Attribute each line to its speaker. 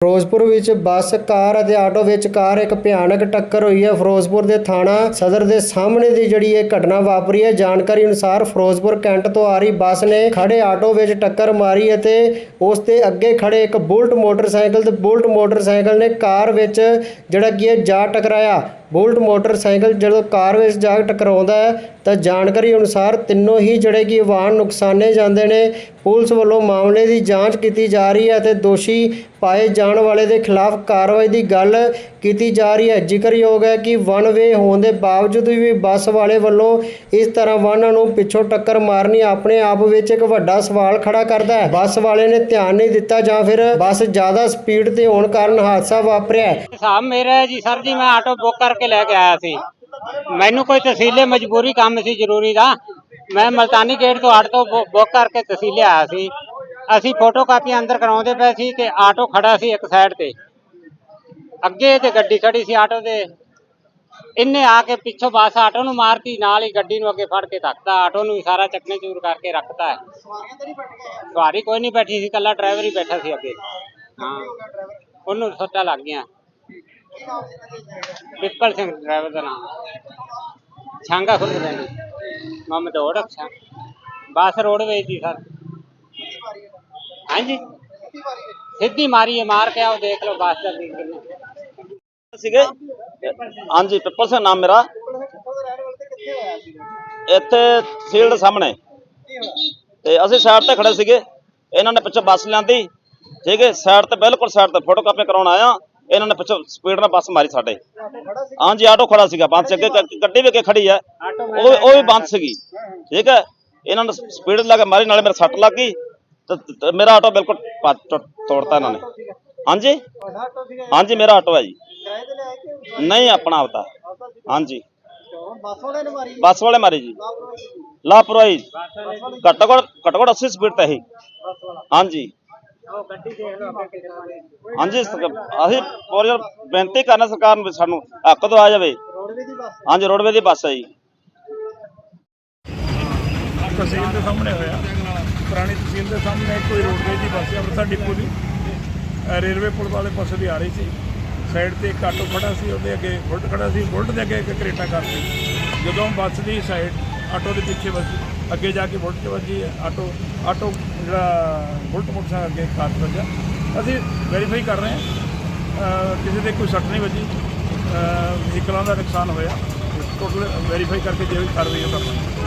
Speaker 1: ਫਿਰੋਜ਼ਪੁਰ ਵਿੱਚ ਬੱਸ, ਕਾਰ ਅਤੇ ਆਟੋ ਵਿਚਕਾਰ ਇੱਕ ਭਿਆਨਕ ਟੱਕਰ ਹੋਈ ਹੈ। ਫਿਰੋਜ਼ਪੁਰ ਦੇ ਥਾਣਾ ਸਦਰ ਦੇ ਸਾਹਮਣੇ ਦੀ ਜਿਹੜੀ ਇਹ ਘਟਨਾ ਵਾਪਰੀ ਹੈ, ਜਾਣਕਾਰੀ ਅਨੁਸਾਰ ਫਿਰੋਜ਼ਪੁਰ ਕੈਂਟ ਤੋਂ ਆ ਰਹੀ ਬੱਸ ਨੇ ਖੜੇ ਆਟੋ ਵਿੱਚ ਟੱਕਰ ਮਾਰੀ ਅਤੇ ਉਸ ਦੇ ਅੱਗੇ ਖੜੇ ਇੱਕ ਬੁਲਟ ਮੋਟਰਸਾਈਕਲ ਤੇ ਬੁਲਟ ਮੋਟਰਸਾਈਕਲ ਨੇ ਕਾਰ ਵਿੱਚ ਜਿਹੜਾ ਕੀ ਹੈ ਜਾ ਟਕਰਾਇਆ। ਬੁਲਟ ਮੋਟਰਸਾਈਕਲ ਜਦੋਂ ਕਾਰ ਵਿੱਚ ਜਾ ਟਕਰਾਉਂਦਾ ਹੈ, ਤਾਂ ਜਾਣਕਾਰੀ ਅਨੁਸਾਰ ਤਿੰਨੋਂ ਹੀ ਜਿਹੜੇ ਕਿ ਵਾਹਨ ਨੁਕਸਾਨੇ ਜਾਂਦੇ ਨੇ, ਪੁਲਿਸ ਵੱਲੋਂ ਮਾਮਲੇ ਦੀ ਜਾਂਚ ਕੀਤੀ ਜਾ ਰਹੀ ਹੈ ਅਤੇ ਦੋਸ਼ੀ ਪਾਏ ਜਾਣ ਵਾਲੇ ਦੇ ਖਿਲਾਫ ਕਾਰਵਾਈ ਦੀ ਗੱਲ ਕੀਤੀ ਜਾ ਰਹੀ ਹੈ। ਜ਼ਿਕਰਯੋਗ ਹੈ ਕਿ ਵਨ ਵੇ ਹੋਣ ਦੇ ਬਾਵਜੂਦ ਵੀ ਬੱਸ ਵਾਲੇ ਵੱਲੋਂ ਇਸ ਤਰ੍ਹਾਂ ਵਾਹਨਾਂ ਨੂੰ ਪਿੱਛੋਂ ਟੱਕਰ ਮਾਰਨੀ ਆਪਣੇ ਆਪ ਵਿੱਚ ਇੱਕ ਵੱਡਾ ਸਵਾਲ ਖੜਾ ਕਰਦਾ ਹੈ। ਬੱਸ ਵਾਲੇ ਨੇ ਧਿਆਨ ਨਹੀਂ ਦਿੱਤਾ ਜਾਂ ਫਿਰ ਬੱਸ ਜ਼ਿਆਦਾ ਸਪੀਡ ਤੇ ਹੋਣ ਕਾਰਨ ਹਾਦਸਾ ਵਾਪਰਿਆ ਹੈ।
Speaker 2: ਮੇਰਾ ਜੀ ਸਰ ਜੀ, ਮੈਂ ਆਟੋ ਬੁੱਕ ਕਰਕੇ ਲੈ ਕੇ ਆਇਆ ਸੀ। ਮੈਨੂੰ ਕੋਈ ਤਹਿਸੀਲੇ ਮਜਬੂਰੀ ਕੰਮ ਸੀ ਜ਼ਰੂਰੀ ਦਾ। ਮੈਂ ਮਲਤਾਨੀ ਗੇਟ ਤੋਂ ਆਟੋ ਬੁੱਕ ਕਰਕੇ ਤਹਿਸੀਲੇ ਆਇਆ ਸੀ। ਅਸੀਂ ਫੋਟੋ ਕਾਪੀ ਅੰਦਰ ਕਰਾਉਂਦੇ ਪਏ ਸੀ ਤੇ ਆਟੋ ਖੜਾ ਸੀ ਇੱਕ ਸਾਈਡ ਤੇ। ਅੱਗੇ ਤੇ ਗੱਡੀ ਖੜੀ ਸੀ ਆਟੋ ਦੇ। ਇਹਨੇ ਆ ਕੇ ਪਿੱਛੋਂ ਬੱਸ ਆਟੋ ਨੂੰ ਮਾਰਤੀ, ਨਾਲ ਹੀ ਗੱਡੀ ਨੂੰ ਅੱਗੇ ਫੜ ਕੇ ਧੱਕਦਾ ਆਟੋ ਨੂੰ ਸਾਰਾ ਚੱਕਨੇ ਚੂਰ ਕਰਕੇ ਰੱਖਤਾ। ਸਵਾਰੀ ਕੋਈ ਨਹੀਂ ਬੈਠੀ ਸੀ ਕੱਲਾ ਡਰਾਈਵਰ ਹੀ ਬੈਠਾ ਸੀ ਅੱਗੇ। ਹਾਂ। ਉਹਨੂੰ ਸੱਟਾਂ ਲੱਗ ਗਈਆਂ। ਪਿੱਪਲ ਸਿੰਘ ਡਰਾਈਵਰ ਦਾ ਨਾਮ ਛਾਂਗਾ ਖੁਰਦ ਦੇ ਮਮ ਦੌੜ ਅੱਛਾ ਬੱਸ ਰੋਡਵੇਜ ਦੀ ਸਰ ਹਾਂਜੀ ਸਿੱਧੀ ਮਾਰੀ ਹੈ ਮਾਰ ਕੇ ਆਓ ਦੇਖ ਲਓ ਬੱਸ ਦਾ ਵੀ ਕਿੰਨੇ
Speaker 3: ਸੀਗੇ ਹਾਂਜੀ ਪਿੱਪਲ ਸਿੰਘ ਨਾਮ ਮੇਰਾ ਇੱਥੇ ਫੀਲਡ ਸਾਹਮਣੇ ਤੇ ਅਸੀਂ ਸਾਈਡ ਤੇ ਖੜੇ ਸੀਗੇ ਇਹਨਾਂ ਨੇ ਪਿੱਛੋਂ ਬੱਸ ਲਿਆਂਦੀ ਠੀਕ ਹੈ ਸਾਈਡ ਤੇ ਬਿਲਕੁਲ ਸਾਈਡ ਤੇ ਫੋਟੋ ਕਾਪੀ ਕਰਾਉਣ ਆਇਆ ਇਹਨਾਂ ਨੇ ਪਿੱਛੋਂ ਸਪੀਡ ਨਾਲ ਬੱਸ ਮਾਰੀ ਸਾਡੇ। ਹਾਂਜੀ, ਆਟੋ ਖੜਾ ਸੀਗਾ ਬੰਦ ਅੱਗੇ ਗ- ਗੱਡੀ ਵੀ ਅੱਗੇ ਖੜੀ ਹੈ ਉਹ ਉਹ ਵੀ ਬੰਦ ਸੀਗੀ। ਠੀਕ ਹੈ ਇਹਨਾਂ ਨੇ ਸਪੀਡ ਲਾ ਕੇ ਮਾਰੀ, ਨਾਲੇ ਮੇਰੇ ਸੱਟ ਲੱਗ ਗਈ। ਤੇ ਮੇਰਾ ਆਟੋ ਬਿਲਕੁਲ ਤੋੜਤਾ ਇਹਨਾਂ ਨੇ। ਹਾਂਜੀ? ਹਾਂਜੀ, ਮੇਰਾ ਆਟੋ ਹੈ ਜੀ। ਨਹੀਂ, ਆਪਣਾ ਆਪਦਾ। ਹਾਂਜੀ। ਬੱਸ ਵਾਲੇ ਮਾਰੀ ਜੀ। ਲਾਪਰਵਾਹੀ। ਘੱਟੋ ਘੱਟ ਘੱਟੋ ਘੱਟ 80 ਸਪੀਡ ਤੇ ਹੀ ਹਾਂਜੀ। ਹਾਂਜੀ ਸਰ- ਅਸੀਂ ਪੂਰੀ ਬੇਨਤੀ ਕਰਨਾ ਸਰਕਾਰ ਨੂੰ ਵੀ ਸਾਨੂੰ ਹੱਕ ਤੋਂ ਆ ਜਾਵੇ ਹਾਂਜੀ ਰੋਡਵੇ ਦੀ ਬੱਸ ਹੈ ਜੀ।
Speaker 4: ਤਹਿਸੀਲ ਦੇ ਸਾਹਮਣੇ ਹੋਇਆ। ਪੁਰਾਣੀ ਤਹਿਸੀਲ ਦੇ ਸਾਹਮਣੇ ਕੋਈ ਰੋਡਵੇਜ ਦੀ ਬੱਸ ਹੈ ਅੰਮ੍ਰਿਤਸਰ ਡਿਪੂ ਦੀ। ਅਹ ਰੇਲਵੇ ਪੁਲ ਵਾਲੇ ਪਾਸੇ ਦੀ ਆ ਰਹੀ ਸੀ। ਸਾਈਡ ਤੇ ਇੱਕ ਆਟੋ ਖੜਾ ਸੀ ਉਹਦੇ ਅੱਗੇ ਬੁਲਟ ਖੜਾ ਸੀ। ਬੁਲਟ ਦੇ ਅੱਗੇ ਇੱਕ ਕਰੇਟਾ ਕਾਰ ਸੀ। ਜਦੋਂ ਬੱਸ ਦੀ ਸਾਈਡ ਆਟੋ ਦੇ ਪਿੱਛੇ ਵੱਜੀ, ਅੱਗੇ ਜਾ ਕੇ ਬੁਲਟ 'ਚ ਵੱਜੀ, ਆਟੋ ਆਟੋ ਜਿਹੜਾ ਬੁਲਟ ਮੋਟਰਸਾਈਕਲ ਅੱਗੇ ਕਾਰ ਵੱਜਿਆ। ਅਸੀਂ ਵੈਰੀਫਾਈ ਕਰ ਰਹੇ ਹਾਂ ਕਿਸੇ ਦੇ ਕੋਈ ਸੱਟ ਨਹੀਂ ਵੱਜੀ ਵਹੀਕਲਾਂ ਦਾ ਨੁਕਸਾਨ ਹੋਇਆ। ਟੋਟਲ ਵੈਰੀਫਾਈ ਕਰਕੇ ਜੇ ਵੀ ਕਾਰਵਾਈ ਹੋ ਕਰਾਂਗੇ